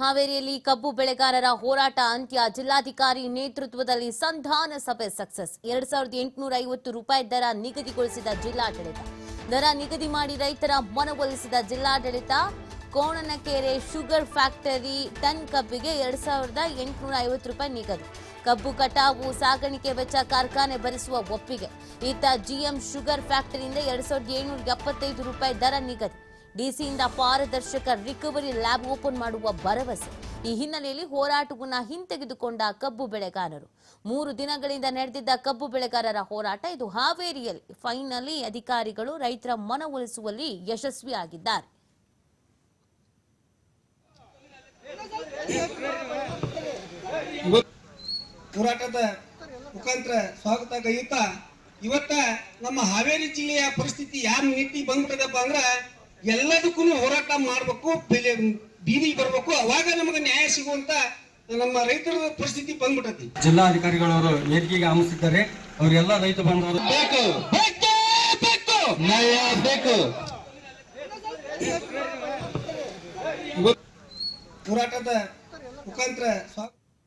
ಹಾವೇರಿಯಲ್ಲಿ ಕಬ್ಬು ಬೆಳೆಗಾರರ ಹೋರಾಟ ಅಂತ್ಯ. ಜಿಲ್ಲಾಧಿಕಾರಿ ನೇತೃತ್ವದಲ್ಲಿ ಸಂಧಾನ ಸಭೆ ಸಕ್ಸಸ್. ಎರಡ್ ಸಾವಿರದ ಎಂಟುನೂರ ಐವತ್ತು ರೂಪಾಯಿ ದರ ನಿಗದಿಗೊಳಿಸಿದ ಜಿಲ್ಲಾಡಳಿತ. ದರ ನಿಗದಿ ಮಾಡಿ ರೈತರ ಮನವೊಲಿಸಿದ ಜಿಲ್ಲಾಡಳಿತ, ಕೋಣನಕೆರೆ ಶುಗರ್ ಫ್ಯಾಕ್ಟರಿ ಟನ್ ಕಬ್ಬಿಗೆ ಎರಡ್ ಸಾವಿರದ ಎಂಟುನೂರ ಐವತ್ತು ರೂಪಾಯಿ ನಿಗದಿ. ಕಬ್ಬು ಕಟಾವು, ಸಾಗಾಣಿಕೆ ವೆಚ್ಚ, ಕಾರ್ಖಾನೆ ಭರಿಸುವ ಒಪ್ಪಿಗೆ. ಇತ್ತ ಜಿಎಂ ಶುಗರ್ ಫ್ಯಾಕ್ಟರಿಯಿಂದ ಎರಡ್ ಸಾವಿರದ ಏಳ್ನೂರ ಎಪ್ಪತ್ತೈದು ರೂಪಾಯಿ ದರ ನಿಗದಿ. ಡಿಸಿಯಿಂದ ಪಾರದರ್ಶಕ ರಿಕವರಿ ಲ್ಯಾಬ್ ಓಪನ್ ಮಾಡುವ ಭರವಸೆ. ಈ ಹಿನ್ನೆಲೆಯಲ್ಲಿ ಹೋರಾಟವನ್ನು ಹಿಂತೆಗೆದುಕೊಂಡ ಕಬ್ಬು ಬೆಳೆಗಾರರು. ಮೂರು ದಿನಗಳಿಂದ ನಡೆದಿದ್ದ ಕಬ್ಬು ಬೆಳೆಗಾರರ ಹೋರಾಟ ಇದು ಹಾವೇರಿಯಲ್ಲಿ. ಫೈನಲಿ ಅಧಿಕಾರಿಗಳು ರೈತರ ಮನವೊಲಿಸುವಲ್ಲಿ ಯಶಸ್ವಿಯಾಗಿದ್ದಾರೆ. ಹೋರಾಟದ ಮುಖಾಂತರ ಸ್ವಾಗತ ಗೈಯುತ್ತಾ ಇವತ್ತ ನಮ್ಮ ಹಾವೇರಿ ಜಿಲ್ಲೆಯ ಪರಿಸ್ಥಿತಿ ಯಾರು ನೀತಿ ಬಂದ್ಬಿಟ್ಟದಪ್ಪ ಅಂದ್ರ ಎಲ್ಲದಕ್ಕೂ ಹೋರಾಟ ಮಾಡಬೇಕು ಬೆಲೆ ಬೀದಿಗೆ ಬರ್ಬೇಕು. ಅವಾಗ ನಮಗೆ ನ್ಯಾಯ ಸಿಗುವಂತ ನಮ್ಮ ರೈತರ ಪರಿಸ್ಥಿತಿ ಬಂದ್ಬಿಟ್ಟತಿ ಜಿಲ್ಲಾಧಿಕಾರಿಗಳವರು ವೇದಿಕೆಗೆ ಆಮಿಸಿದ್ದಾರೆ ಅವರೆಲ್ಲ ರೈತ ಬಂದವರು ಬೇಕು ಬೇಕು ಬೇಕು. ನ್ಯಾಯ ಬೇಕು. ಹೋರಾಟದ ಮುಖಾಂತರ ಸ್ವಾಗತ.